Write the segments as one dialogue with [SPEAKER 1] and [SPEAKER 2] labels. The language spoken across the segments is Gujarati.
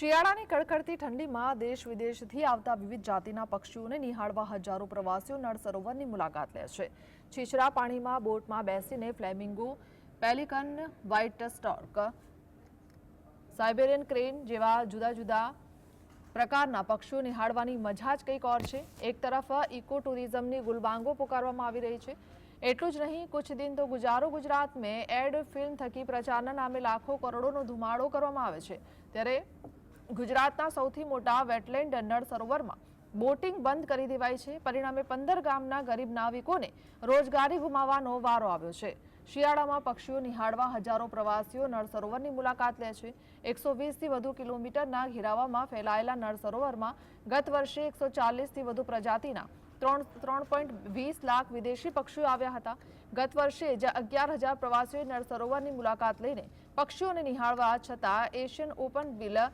[SPEAKER 1] શિયાળાની કડકડતી ઠંડીમાં દેશ વિદેશથી આવતા વિવિધ જાતિના પક્ષીઓને નિહાળવા હજારો પ્રવાસીઓ નળ સરોવરની મુલાકાત લે છે. છીછરા પાણીમાં બોટમાં બેસીને flamingo, pelican, white stork Siberian crane જેવા જુદા જુદા પ્રકારના પક્ષીઓ નિહાળવાની મજા જ કંઈક ઓર છે. એક તરફ ઇકો ટુરિઝમની ગુલબાંગો પુકારવામાં આવી રહી છે. એટલું જ નહીં, કુછ દિન તો ગુજારો ગુજરાત મેં એડ ફિલ્મ થકી પ્રચારના નામે લાખો કરોડોનો ધુમાડો કરવામાં આવે છે. ત્યારે ગુજરાતના સૌથી મોટા વેટલેન્ડ નળ સરોવરમાં બોટિંગ બંધ કરી દેવાય છે. પરિણામે પંદર ગામના ગરીબ નાવિકોને રોજગારી ગુમાવવાનો વારો આવ્યો છે. શિયાળામાં પક્ષીઓ નિહાળવા હજારો પ્રવાસીઓ નળ સરોવરની મુલાકાત લે છે. એકસો વીસથી વધુ કિલોમીટરના ઘેરાવામાં ફેલાયેલા નળ સરોવરમાં ગત વર્ષે એકસો ચાલીસથી વધુ પ્રજાતિના ત્રણ ત્રણ પોઈન્ટ વીસ લાખ વિદેશી પક્ષીઓ આવ્યા હતા. ગત વર્ષે જ અગિયાર હજાર પ્રવાસીઓએ નળ સરોવરની મુલાકાત લઈને પક્ષીઓને નિહાળવા છતાં એશિયન ઓપન બિલ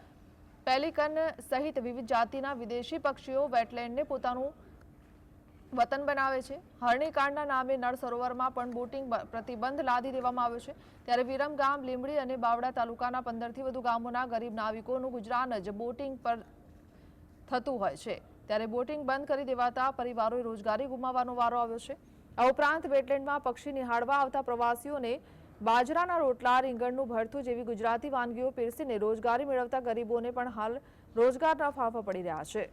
[SPEAKER 1] પેલિકન સહિત વિવિધ જાતિના વિદેશી પક્ષીઓ વેટલેન્ડને પોતાનું વતન બનાવે છે. હરણીકાંડના નામે નળ સરોવરમાં પણ બોટિંગ પ્રતિબંધ લાદી દેવામાં આવ્યો છે. ત્યારે વિરમ ગામ, લીંબડી અને બાવડા તાલુકાના પંદરથી વધુ ગામોના ગરીબ નાવિકોનું ગુજરાન જ બોટિંગ પર થતું હોય છે. ત્યારે બોટિંગ બંધ કરી દેવાતા પરિવારોએ રોજગારી ગુમાવવાનો વારો આવ્યો છે. આ ઉપરાંત વેટલેન્ડમાં પક્ષી નિહાળવા આવતા પ્રવાસીઓને બાજરાના રોટલા, રીંગણનું ભરથું જેવી ગુજરાતી વાનગીઓ પીરસીને રોજગારી મેળવતા ગરીબોને પણ હાલ રોજગારના ફાંફા પડી રહ્યા છે.